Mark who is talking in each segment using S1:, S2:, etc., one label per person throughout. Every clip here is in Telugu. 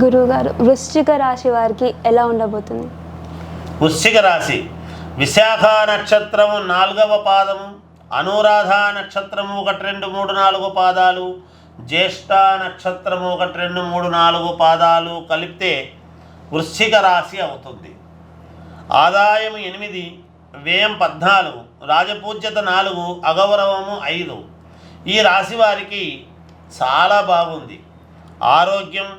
S1: వృశ్చిక రాశి వారికి ఎలా ఉండబోతుంది?
S2: వృశ్చిక రాశి విశాఖ నక్షత్రము నాలుగవ పాదము అనురాధ నక్షత్రము ఒకటి రెండు మూడు నాలుగు పాదాలు జ్యేష్ఠ నక్షత్రము ఒకటి రెండు మూడు నాలుగు పాదాలు కలిపితే వృశ్చిక రాశి అవుతుంది. ఆదాయం ఎనిమిది వ్యయం పద్నాలుగు రాజపూజ్యత నాలుగు అగౌరవము ఐదు. ఈ రాశి వారికి చాలా బాగుంది. ఆరోగ్యం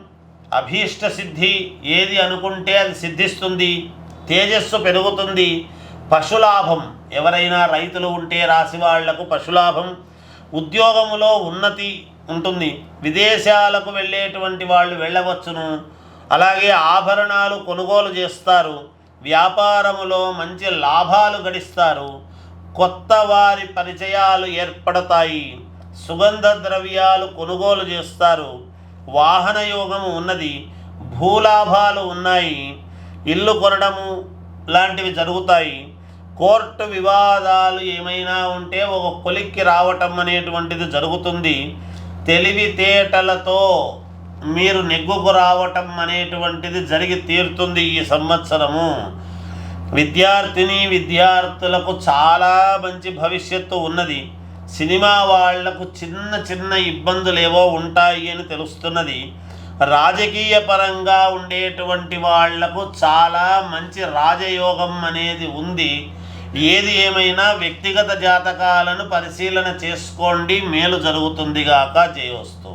S2: అభీష్ట సిద్ధి ఏది అనుకుంటే అది సిద్ధిస్తుంది తేజస్సు పెరుగుతుంది పశులాభం. ఎవరైనా రైతులు ఉంటే రాసి వాళ్ళకు పశులాభం. ఉద్యోగములో ఉన్నతి ఉంటుంది. విదేశాలకు వెళ్ళేటువంటి వాళ్ళు వెళ్ళవచ్చును. అలాగే ఆభరణాలు కొనుగోలు చేస్తారు. వ్యాపారములో మంచి లాభాలు గడిస్తారు. కొత్త వారి పరిచయాలు ఏర్పడతాయి. సుగంధ ద్రవ్యాలు కొనుగోలు చేస్తారు. వాహన యోగము ఉన్నది భూలాభాలు ఉన్నాయి ఇల్లు కొనడము లాంటివి జరుగుతాయి. కోర్టు వివాదాలు ఏమైనా ఉంటే ఒక కొలిక్కి రావటం అనేటువంటిది జరుగుతుంది. తెలివితేటలతో మీరు నెగ్గుకు రావటం అనేటువంటిది జరిగి తీరుతుంది ఈ సంవత్సరము. విద్యార్థిని విద్యార్థులకు చాలా మంచి భవిష్యత్తు ఉన్నది. సినిమా వాళ్ళకు చిన్న చిన్న ఇబ్బందులేవో ఉంటాయి అని తెలుస్తున్నది. రాజకీయ పరంగా ఉండేటువంటి వాళ్ళకు చాలా మంచి రాజయోగం అనేది ఉంది. ఏది ఏమైనా వ్యక్తిగత జాతకాలను పరిశీలన చేసుకోండి. మేలు జరుగుతుందిగాక చేయవస్తూ